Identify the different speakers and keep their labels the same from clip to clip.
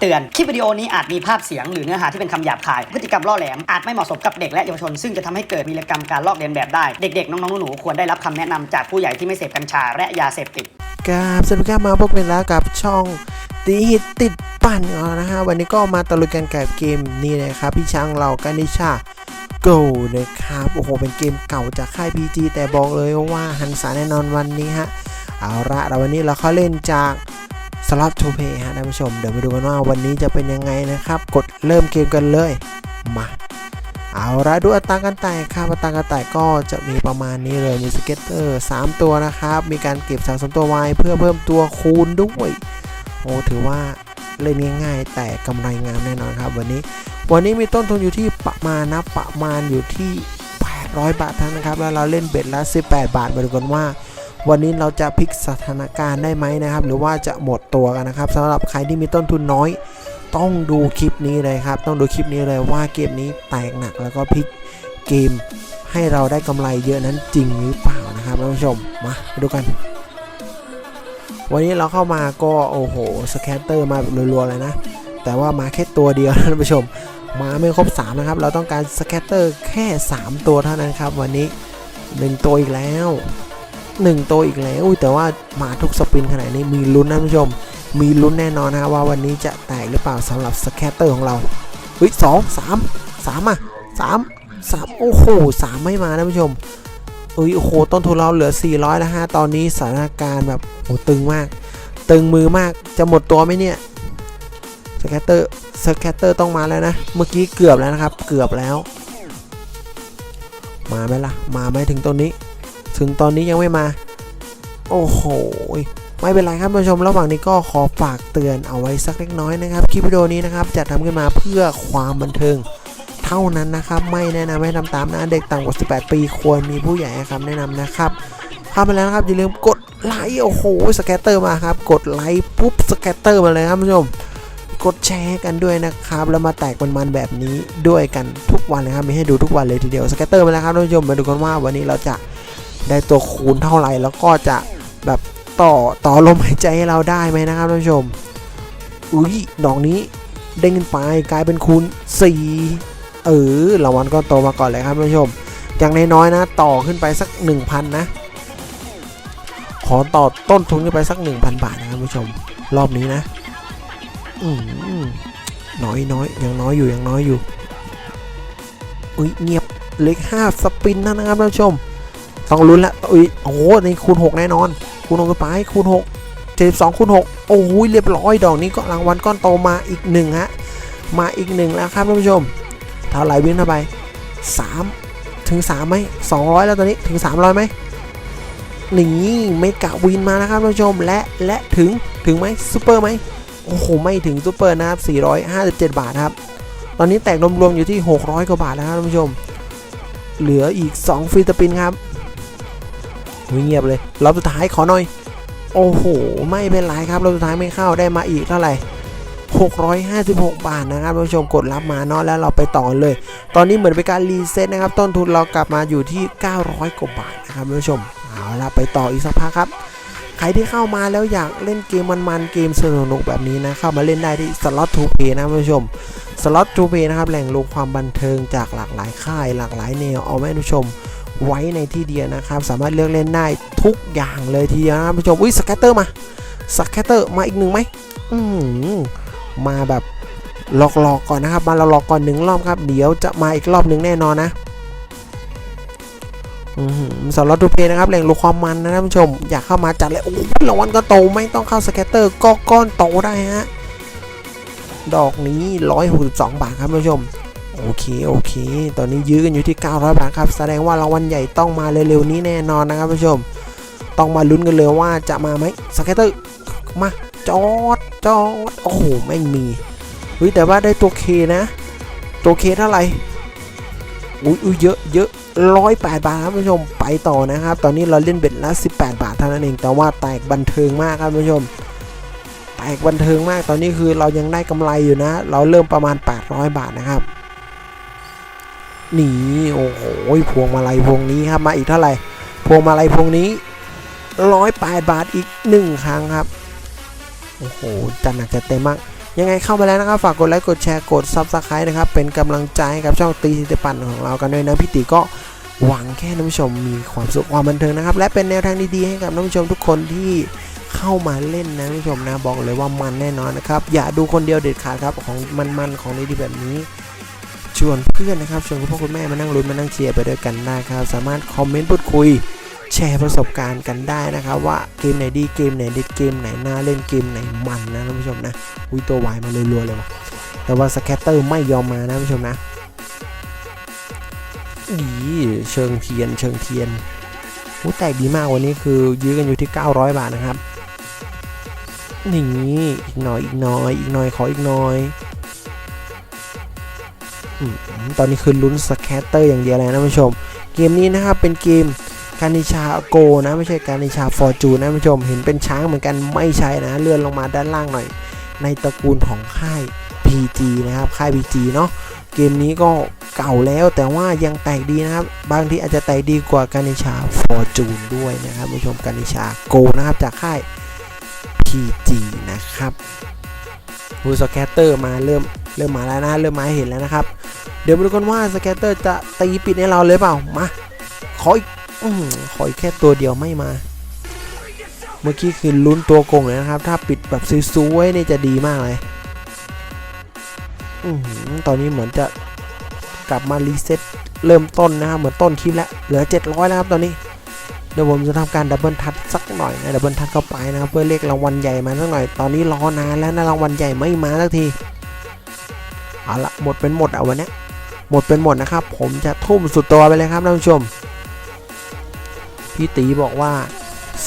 Speaker 1: เตือน คลิปวิดีโอนี้อาจมีภาพเสียงหรือเนื้อหาที่เป็นคำหยาบคาย พฤติกรรมล่อแหลม อาจไม่เหมาะสมกับเด็กและเยาวชน ซึ่งจะทำให้เกิดวีรกรรมการลอกเลียนแบบได้ เด็กๆ น้องๆ หนูๆ ควรได้รับคำแนะนำจากผู้ใหญ่ที่ไม่เสพกัญชาและยาเสพติด
Speaker 2: กราบสวัสดีครับมาพบกันแล้วกับช่องตีฮิตติดปั่นองเรานะฮะ วันนี้ก็มาตะลุยกันกับเกมนี้นะครับ พี่ช้างเรากานิชา Go นะครับ โอ้โห เป็นเกมเก่าจากค่าย PG แต่บอกเลยว่าหันษาแน่นอนวันนี้ฮะ เอาละเราวันนี้เราเข้าเล่นจาก สล็อตทูเพย์ฮะท่านผู้ชม เดี๋ยวมาดูกันว่าวันนี้จะเป็นยังไงนะครับ กดเริ่มเกมกันเลย มา เอาละดูอัตราการไต่ครับอัตราการไต่ก็จะมีประมาณนี้เลย มีสเก็ตเตอร์3ตัวนะครับ มีการเก็บสะสมตัวไวเพื่อเพิ่มตัวคูณด้วย โอ้ถือว่าเล่นง่ายๆ แต่กำไรงามแน่นอนครับ วันนี้ วันนี้มีต้นทุนอยู่ที่ประมาณนะประมาณอยู่ที่ 800 บาทท่านั้นครับ แล้วเราเล่นเบ็ดละ 18 บาทมาดูกันว่า วันนี้เราจะพลิกสถานการณ์ได้ไหมนะครับ หรือว่าจะหมดตัวกันนะครับสำหรับใครที่มีต้นทุนน้อย ต้องดูคลิปนี้เลยครับ ต้องดูคลิปนี้เลยว่าเกมนี้แตกหนักแล้วก็พลิกเกมให้เราได้กำไรเยอะนั้นจริงหรือเปล่านะครับท่านผู้ชมมาดูกัน วันนี้เราเข้ามาก็โอ้โหสแคตเตอร์มาแบบรัวๆเลยนะ แต่ว่ามาแค่ตัวเดียวท่านผู้ชม มาไม่ครบ 3 นะครับ เราต้องการสแคตเตอร์แค่ 3 ตัวเท่านั้นครับ วันนี้ 1 ตัวอีกแล้ว 1 ตัวอีกแล้วอุ้ยแต่ว่ามาทุกสปินขนาดนี้มีลุ้นนะผู้ชม มีลุ้นแน่นอนนะว่าวันนี้จะแตกหรือเปล่าสำหรับสแคตเตอร์ของเราเฮ้ยสองสามสามอะสามสามโอ้โหสามไม่มานะผู้ชมเอ้ยโอ้โหต้นทุนเราเหลือ 400แล้วฮะตอนนี้สถานการณ์แบบโหตึงมาก ตึงมือมากจะหมดตัวไหมเนี่ยสแคตเตอร์สแคตเตอร์ต้องมาแล้วนะ เมื่อกี้เกือบแล้วนะครับ เกือบแล้ว มาไหมล่ะ มาไหมถึงตอนนี้ ถึงตอนนี้ยังไม่มา โอ้โหไม่เป็นไรครับผู้ชมระหว่างนี้ก็ขอฝากเตือนเอาไว้สักเล็กน้อยนะครับคลิปวิดีโอนี้นะครับจะทำขึ้นมาเพื่อความบันเทิง เท่านั้นนะครับ ไม่แนะนำให้ทำตามนะเด็กต่ำกว่า 18 ปีควรมีผู้ใหญ่ให้คำแนะนำนะครับเข้ามาแล้วนะครับอย่าลืมกดไลค์โอ้โหสแกตเตอร์มาครับ กดไลค์ปุ๊บสแกตเตอร์มาเลยครับผู้ชมกดแชร์กันด้วยนะครับ แล้วมาแตกมันๆแบบนี้ด้วยกันทุกวันเลยครับมีให้ดูทุกวันเลยทีเดียวสแกตเตอร์มาแล้วครับท่านผู้ชมมาดูกันว่าวันนี้เราจะ ได้ตัวคูณเท่าไหร่แล้วก็จะแบบต่อต่อลมหายใจให้เราได้ไหมนะครับท่านผู้ชม อุ้ยดอกนี้เด้งขึ้นไปกลายเป็นคูณ4เออรางวัลก็โตมาก่อนเลยครับท่านผู้ชม อย่างน้อยๆนะ ต่อขึ้นไปสัก 1,000 นะ ขอต่อต้นทุนขึ้นไปสัก 1,000 บาทนะครับท่านผู้ชม รอบนี้นะ อืมน้อยน้อยยังน้อยอยู่ยังน้อยอยู่ อุ้ยเงียบเล็กห้าสปินนะครับท่านผู้ชม ต้องลุ้นละอุ้ยโอ้โหในคูณ 6 แน่นอน คูณ6กไปคูณ6 72คูณ6โอ้โหเรียบร้อยดอกนี้ก็รางวัลก้อนโตมาอีกหนึ่งฮะมาอีกหนึ่งแล้วครับท่านผู้ชมเท่าไหร่วิ่งเข้าไป 3 ถึง3ไหม200 แล้วตอนนี้ถึง 300ไหมนี่ไม่กะวินมานะครับท่านผู้ชมและและถึงถึงไหมซูเปอร์ไหมโอ้โหไม่ถึงซูเปอร์นะครับ457 บาทครับ ตอนนี้แตกรวมๆอยู่ที่ 600 กว่าบาทนะครับท่านผู้ชม เหลืออีก 2ฟรีสปินครับ เงียบเลยรอบสุดท้ายขอหน่อย โอ้โห ไม่เป็นไรครับรอบสุดท้ายไม่เข้าได้มาอีกเท่าไหร่656 บาทนะครับท่านผู้ชมกดรับมาเนาะแล้วเราไปต่อเลย ตอนนี้เหมือนเป็นการรีเซ็ตนะครับ ต้นทุนเรากลับมาอยู่ที่ 900 กว่าบาทนะครับท่านผู้ชมเอาละไปต่ออีกสักพักครับ ใครที่เข้ามาแล้วอยากเล่นเกมมันๆเกมสนุกๆแบบนี้นะเข้ามาเล่นได้ที่สล็อตทูเพย์นะท่านผู้ชมสล็อตทูเพย์นะครับแหล่งรวมความบันเทิงจากหลากหลายค่ายหลากหลายแนวเอาไว้ท่านผู้ชม ไว้ในที่เดียวนะครับ สามารถเลือกเล่นได้ทุกอย่างเลยทีเดียวนะผู้ชมอุ้ยสแกตเตอร์มาสแกตเตอร์มาอีกหนึ่งไหมอืมมาแบบหลอกๆก่อนนะครับ มาหลอกๆก่อนหนึ่งรอบครับ เดี๋ยวจะมาอีกรอบหนึ่งแน่นอนนะอืมสำหรับดูเพย์นะครับแหล่งรู้ความมันนะท่านผู้ชม อยากเข้ามาจัดเลย โอ้ยรางวัลก็โตไม่ต้องเข้าสแกตเตอร์ก็ก้อนโตได้ฮะ ดอกนี้ 162 บาทครับท่านผู้ชม โอเคโอเค ตอนนี้ยื้อกันอยู่ที่ 900 บาทครับ แสดงว่ารางวัลใหญ่ต้องมาเร็วๆนี้แน่นอนนะครับผู้ชม ต้องมาลุ้นกันเลยว่าจะมาไหมสแกตเตอร์มาจอดจอดโอ้โหไม่มีเฮ้ยแต่ว่าได้ตัวเคนะ ตัวเคเท่าไหร่อุ้ยอุ้ยเยอะเยอะร้อยแปดบาทครับผู้ชมไปต่อนะครับ ตอนนี้เราเล่นเบ็ดละ18บแปดบาทเท่านั้นเอง แต่ว่าแตกบันเทิงมากครับผู้ชม แตกบันเทิงมากตอนนี้คือเรายังได้กำไรอยู่นะ เราเริ่มประมาณ 800 บาทนะครับ นี่โอ้โหพวงมาลัยพวงนี้ครับมาอีกเท่าไหร่พวงมาลัยพวงนี้108บาทอีก1ครั้งครับโอ้โหจัดหนักจัดเต็มมากยังไงเข้ามาแล้วนะครับฝากกดไลค์กดแชร์กด Subscribe นะครับเป็นกำลังใจให้กับช่องตีสิตปันของเรากันด้วยนะพี่ติก็หวังแค่ท่านผู้ชมมีความสุขความบันเทิงนะครับ และเป็นแนวทางดีๆให้กับท่านผู้ชมทุกคนที่เข้ามาเล่นนะท่านผู้ชมนะบอกเลยว่ามันแน่นอนนะครับอย่าดูคนเดียวเด็ดขาดครับของมันๆของดีๆแบบนี้ ชวนเพื่อนนะครับชวนคุณพ่อคุณแม่มานั่งลุ้นมานั่งเชียร์ไปด้วยกันได้ครับ สามารถคอมเมนต์พูดคุย แชร์ประสบการณ์กันได้นะครับ ว่าเกมไหนดีเกมไหนเด็ดเกมไหนน่าเล่นเกมไหนมันนะท่านผู้ชมนะอุ้ยตัววายมารัวเลยว่ะแต่ว่าสแคตเตอร์ไม่ยอมมานะท่านผู้ชมนะอีเชิงเทียน เชิงเทียนอู้แตกดีมากวันนี้คือยื้อกันอยู่ที่ 900 บาทนะครับนี่อีกหน่อยอีกหน่อยอีกหน่อยขออีกหน่อยอืม ตอนนี้คือลุ้นสแคตเตอร์อย่างเดียวเลยนะท่านผู้ชม เกมนี้นะครับเป็นเกมการนิชาโกนะไม่ใช่การนิชาฟอร์จูนนะผู้ชมเห็นเป็นช้างเหมือนกันไม่ใช่นะเลื่อนลงมาด้านล่างหน่อย ในตระกูลของค่าย PG นะครับค่าย PG เนาะเกมนี้ก็เก่าแล้วแต่ว่ายังแตกดีนะครับ บางทีอาจจะแตกดีกว่าการนิชาฟอร์จูนด้วยนะครับผู้ชมการนิชาโกนะครับจากค่าย PG นะครับบูสแกตเตอร์มาเริ่มเริ่มมาแล้วนะเริ่มมาเห็นแล้วนะครับ ดี๋ยวมาดูกันว่าสแกตเตอร์จะตีปิดให้เราเลยเปล่า มา ขออีกอขออีกแค่ตัวเดียวไม่มา เมื่อกี้คือลุ้นตัวโกงเลยนะครับ ถ้าปิดแบบสวยๆนี่จะดีมากเลยอตอนนี้เหมือนจะกลับมารีเซ็ตเริ่มต้นนะครับเหมือนต้นคลิปแล้วเหลือ 700 แล้วครับตอนนี้ เดี๋ยวผมจะทำการดับเบิลทัชสักหน่อยนะดับเบิลทัชเข้าไปนะครับเพื่อเรียกรางวัลใหญ่มาสักหน่อย ตอนนี้รอนานแล้วนะรางวัลใหญ่ไม่มาสักที เอาละหมดเป็นหมดเอาวันนี้ หมดเป็นหมดนะครับ ผมจะทุ่มสุดตัวไปเลยครับท่านผู้ชม พี่ตีบอกว่า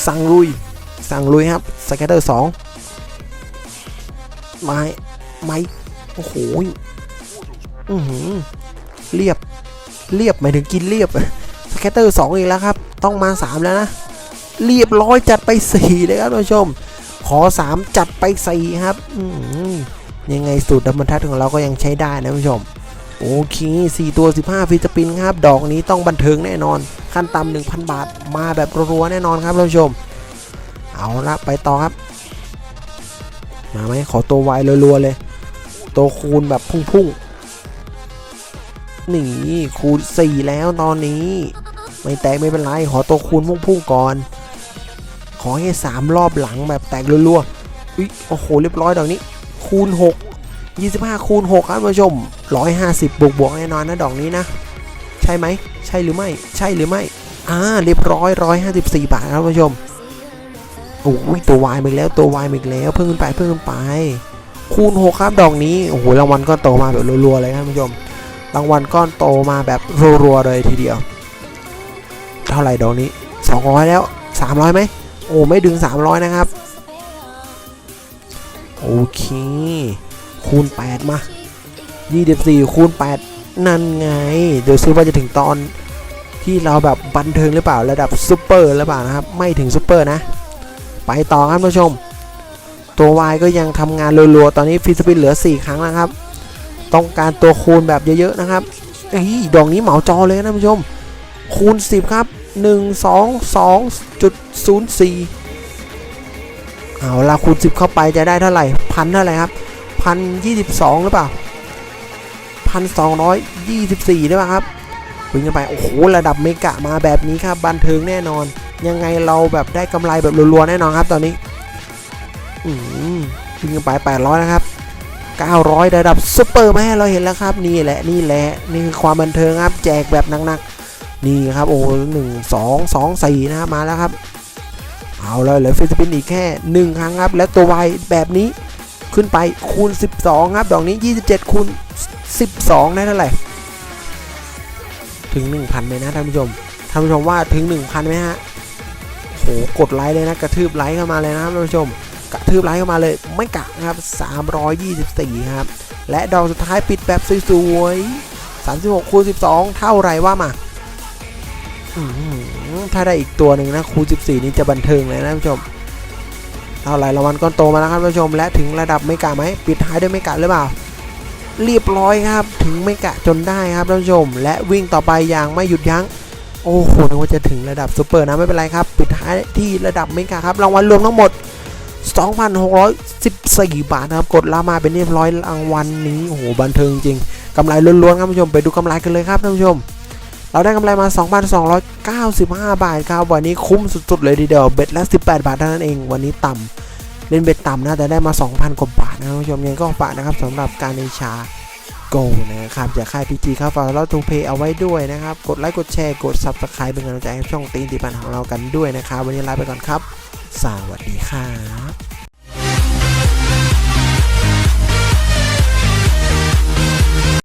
Speaker 2: สั่งลุย สั่งลุยครับสแกตเตอร์สองไม้ไม้โอ้โหอือหือเรียบเรียบหมายถึงกินเรียบสแกตเตอร์สองอีกแล้วครับ ต้องมา3แล้วนะเรียบร้อยจัดไป4เลยครับท่านผู้ชม ขอ3จัดไป4ครับ อืยังไงสูตรดัมเบิลทัศของเราก็ยังใช้ได้นะท่านผู้ชม โอเค 4 ตัว 15ฟิสปินครับ ดอกนี้ต้องบันเทิงแน่นอน ขั้นต่ำ1,000 บาท มาแบบรัวๆแน่นอนครับท่านผู้ชม เอาละไปต่อครับ มาไหมขอตัววายรัวๆเลย ตัวคูณแบบพุ่งๆ นี่คูณ 4 แล้วตอนนี้ ไม่แตกไม่เป็นไร ขอตัวคูณพุ่งๆก่อน ขอให้ 3 รอบหลังแบบแตกรัวๆ อุ๊ย โอ้โห เรียบร้อยดอกนี้ คูณ 6 25คูณ6ครับท่านผู้ชม 150 บวกบวกแน่นอนนะดอกนี้นะ ใช่ไหม ใช่หรือไม่ ใช่หรือไม่ อ่า เรียบร้อย 154 บาทครับท่านผู้ชม โอ้ยตัววายมาอีกแล้ว ตัววายมาอีกแล้ว เพิ่มขึ้นไป เพิ่มขึ้นไป คูณ 6 ครับดอกนี้ โอ้โห รางวัลก้อนโตมาแบบรัวๆเลยครับท่านผู้ชม รางวัลก้อนโตมาแบบรัวๆเลยทีเดียว เท่าไหร่ดอกนี้ 200 แล้ว 300ไหม โอ้ ไม่ดึง 300 นะครับ โอเค คูณ 8 มา 24 คูณ 8 นั่นไง เดี๋ยวซิว่าจะถึงตอนที่เราแบบบันเทิงหรือเปล่าระดับซูเปอร์หรือเปล่านะครับ ไม่ถึงซูเปอร์นะ ไปต่อครับท่านผู้ชม ตัว Y ก็ยังทำงานรัวๆ ตอนนี้ฟิสปินเหลือ 4 ครั้งแล้วครับ ต้องการตัวคูณแบบเยอะ ๆ นะครับเฮ้ยดอกนี้เหมาจอเลยนะท่านผู้ชม คูณ 10 ครับ 1 2 2.04เอาละคูณ 10 เข้าไปจะได้เท่าไหร่พันเท่าไหร่ครับ พันยี่สิบสองหรือเปล่าพันสองร้อยยี่สิบสี่หรือเปล่าครับวิ่งกันไปโอ้โหระดับเมกะมาแบบนี้ครับบันเทิงแน่นอน ยังไงเราแบบได้กำไรแบบรัวๆแน่นอนครับตอนนี้อืมวิ่งกันไป800นะครับ900 ระดับซุปเปอร์มาให้เราเห็นแล้วครับ นี่แหละนี่แหละนี่คือความบันเทิงครับ แจกแบบหนักๆนี่ครับโอ้หนึ่งสองสองสี่นะครับมาแล้วครับ เอาเลยเหลือฟิลิปปินส์อีกแค่ 1 ครั้งครับ และตัววายแบบนี้ ขึ้นไปคูณ 12 ครับ ดอกนี้ 27 คูณ 12 ได้เท่าไหร่ ถึง 1,000ไหมนะท่านผู้ชม ท่านผู้ชมว่าถึง 1,000ไหมฮะโหกดไลค์เลยนะ กระทืบไลค์เข้ามาเลยนะครับท่านผู้ชม กระทืบไลค์เข้ามาเลย ไม่กะนะครับ 324 ครับ และดอกสุดท้ายปิดแบบสวยๆ 36 คูณ 12 เท่าไรว่ามาถ้าได้อีกตัวหนึ่งนะคูณ 14 นี่จะบันเทิงเลยนะท่านผู้ชม เท่าไหร่รางวัลก้อนโตมาแล้วครับท่านผู้ชมและถึงระดับไม่กะไหมปิดท้ายด้วยไม่กะหรือเปล่าเรียบร้อยครับถึงไม่กะจนได้ครับท่านผู้ชม และวิ่งต่อไปอย่างไม่หยุดยั้งโอ้โหนึกว่าจะถึงระดับซูเปอร์นะไม่เป็นไรครับ ปิดท้ายที่ระดับไม่กะครับรางวัลรวมทั้งหมด 2,614 บาทนะครับ กดลามาเป็นเรียบร้อยรางวัลนี้โอ้โหบันเทิงจริงกำไรล้วนๆครับท่านผู้ชมไปดูกำไรกันเลยครับท่านผู้ชม เราได้กำไรมา 2,295 บาทครับ วันนี้คุ้มสุดๆเลยทีเดียว เบ็ดละ 18 บาทเท่านั้นเอง วันนี้ต่ำเล่นเบ็ดต่ำนะแต่ได้มา 2,000 กว่าบาทนะครับท่านผู้ชมยังก็ฝากนะครับสำหรับการในชาโกนะครับจากค่ายพีจีครับฝากเราทูเพย์เอาไว้ด้วยนะครับ กดไลค์ กดแชร์ กด Subscribe เป็นกำลังใจให้ช่องตีนติปันของเรากันด้วยนะครับ วันนี้ลาไปก่อนครับ สวัสดีครับ